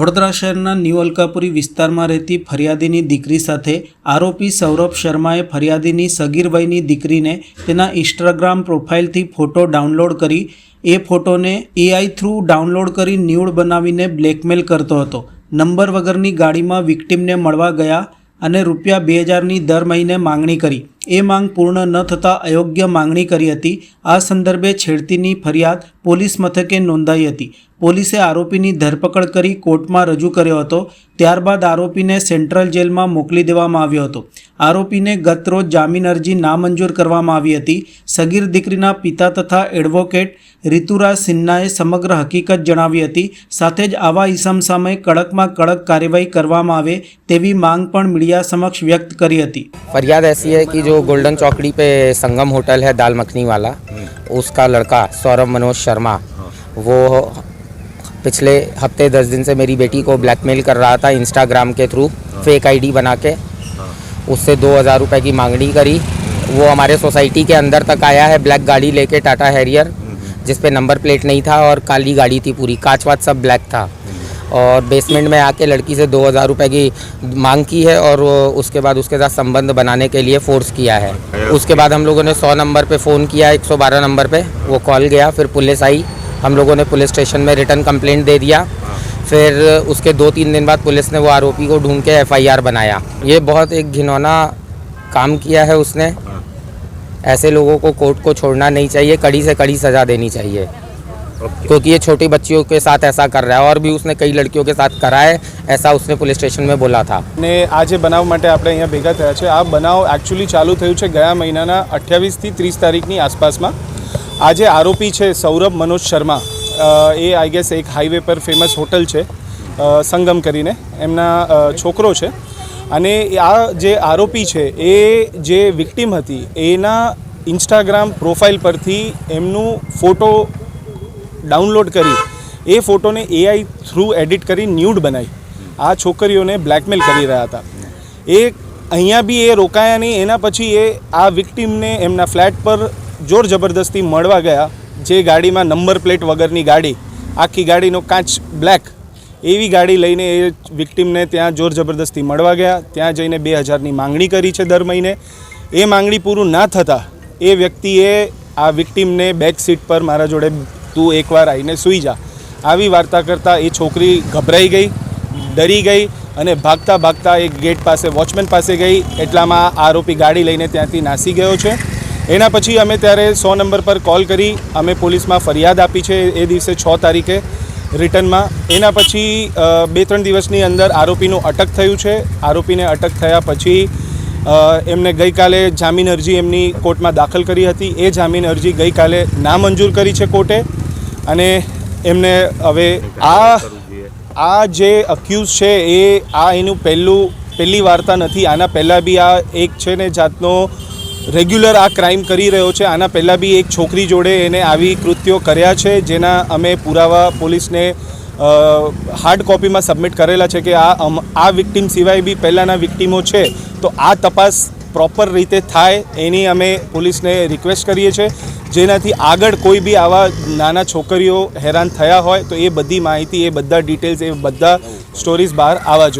વડોદરા શહેરના ન્યૂ અલકાપુરી વિસ્તારમાં રહેતી ફરિયાદીની દીકરી સાથે આરોપી સૌરભ શર્માએ ફરિયાદીની સગીર દીકરીને તેના ઇન્સ્ટાગ્રામ પ્રોફાઇલથી ફોટો ડાઉનલોડ કરી, એ ફોટોને એઆઈ થ્રુ ડાઉનલોડ કરી ન્યૂડ બનાવીને બ્લેકમેલ કરતો હતો. નંબર વગરની ગાડીમાં વિક્ટીમને મળવા ગયા અને રૂપિયા બે હજારની દર મહિને માંગણી કરી. એ માંગ પૂર્ણ ન થતાં અયોગ્ય માંગણી કરી હતી. આ સંદર્ભે છેડતીની ફરિયાદ પોલીસ મથકે નોંધાઈ હતી. પોલીસે આરોપીની ધરપકડ કરી કોર્ટમાં રજૂ કર્યો હતો ત્યારબાદ આરોપીને સેન્ટ્રલ જેલમાં મોકલી દેવામાં આવ્યો હતો આરોપીને ગત રોજ જામીન અરજી નામંજૂર કરવામાં આવી હતી સગીર દીકરીના પિતા તથા એડવોકેટ રિતુરાજ સિન્હાએ સમગ્ર હકીકત જણાવી હતી સાથે જ આવા ઈસમ સામે કડકમાં કડક કાર્યવાહી કરવામાં આવે તેવી માંગ પણ મીડિયા સમક્ષ વ્યક્ત કરી હતી फरियाद ऐसी है कि जो गोल्डन चौकड़ी पे संगम होटल है दाल मखनी वाला उसका लड़का सौरभ मनोज शर्मा वो पिछले हफ़्ते दस दिन से मेरी बेटी को ब्लैकमेल कर रहा था इंस्टाग्राम के थ्रू फेक आईडी बना के। उससे दो हज़ार रुपये की मांगनी करी। वो हमारे सोसाइटी के अंदर तक आया है ब्लैक गाड़ी लेके टाटा हैरियर जिस पे नंबर प्लेट नहीं था और काली गाड़ी थी पूरी। कांच वाच सब ब्लैक था। और बेसमेंट में आके लड़की से दो हज़ार रुपये की मांग की है और उसके बाद उसके साथ संबंध बनाने के लिए फोर्स किया है। उसके बाद हम लोगों ने सौ नंबर पे फ़ोन किया एक सौ बारह नंबर पे। वो कॉल गया फिर पुलिस आई। हम लोगों ने पुलिस स्टेशन में रिटर्न कंप्लेंट दे दिया फिर उसके दो तीन दिन बाद पुलिस ने वो आरोपी को ढूंढ के एफआईआर बनाया ये बहुत एक घिनौना काम किया है उसने ऐसे लोगों को कोर्ट को छोड़ना नहीं चाहिए कड़ी से कड़ी सज़ा देनी चाहिए क्योंकि ये छोटी बच्चियों के साथ ऐसा कर रहा है और भी उसने कई लड़कियों के साथ करा है ऐसा उसने पुलिस स्टेशन में बोला था ને આ જે બનાવ માટે આપણે અહીંયા ભેગા થયા છે આ બનાવ એકચ્યુઅલી ચાલુ થયું છે ગયા મહિનાના અઠ્યાવીસથી ત્રીસ તારીખની આસપાસમાં આ જે આરોપી છે સૌરભ મનોજ શર્મા. એ આઈ ગેસ એક હાઈવે પર ફેમસ હોટલ છે. સંગમ કરીને. એમના છોકરો છે. અને આ જે આરોપી છે, એ જે વિક્ટીમ હતી, એના ઇન્સ્ટાગ્રામ પ્રોફાઇલ પરથી એમનું ફોટો ડાઉનલોડ કરી, એ ફોટોને એઆઈ થ્રુ એડિટ કરી ન્યૂડ બનાવી. આ છોકરીઓને બ્લેકમેલ કરી રહ્યા હતા. એ, અહીંયા બી એ રોકાયા નહીં, એના પછી એ આ વિક્ટીમને એમના ફ્લેટ પર જોર જબરદસ્તી મળવા ગયા. જે ગાડીમાં નંબર પ્લેટ વગરની ગાડી, આખી ગાડીનો કાચ બ્લેક, એવી ગાડી લઈને એ વિક્ટીમને ત્યાં જોર જબરદસ્તી મળવા ગયા. ત્યાં જઈને બે હજારની માંગણી કરી છે દર મહિને. એ માંગણી પૂરું ના થતાં એ વ્યક્તિએ આ વિક્ટીમને બેક સીટ પર મારા જોડે તું એકવાર આવીને સૂઈ જા. આવી વાર્તા કરતાં એ છોકરી ગભરાઈ ગઈ, ડરી ગઈ અને ભાગતા ભાગતા એ ગેટ પાસે વોચમેન પાસે ગઈ. એટલામાં આરોપી ગાડી લઈને ત્યાંથી નાસી ગયો છે. એના પછી અમે ત્યારે સો નંબર પર કોલ કરી. અમે પોલીસમાં ફરિયાદ આપી છે એ દિવસે છ તારીખે રિટર્નમાં. એના પછી બે ત્રણ દિવસની અંદર આરોપીનું અટક થયું છે. આરોપીને અટક થયા પછી એમને ગઈકાલે જામીન અરજી એમની કોર્ટમાં દાખલ કરી હતી. એ જામીન અરજી ગઈકાલે નામંજૂર કરી છે કોર્ટે અને એમને હવે આ આ જે અક્યુઝ છે એ, આ એનું પહેલું, પહેલી વાર્તા નથી. આના પહેલાં બી આ એક છે ને જાતનો રેગ્યુલર આ ક્રાઇમ કરી રહ્યો છે. આના પહેલાં બી એક છોકરી જોડે એને આવી કૃત્યો કર્યા છે, જેના અમે પુરાવા પોલીસને હાર્ડ કોપીમાં સબમિટ કરેલા છે કે આ આ વિક્ટીમ સિવાય બી પહેલાંના વિક્ટીમો છે. તો આ તપાસ પ્રોપર રીતે થાય એની અમે પોલીસને રિક્વેસ્ટ કરીએ છીએ. જેનાથી આગળ કોઈ બી આવા નાના છોકરીઓ હેરાન થયા હોય તો એ બધી માહિતી, એ બધા ડિટેલ્સ એ બધા સ્ટોરીઝ બહાર આવવા જોઈએ.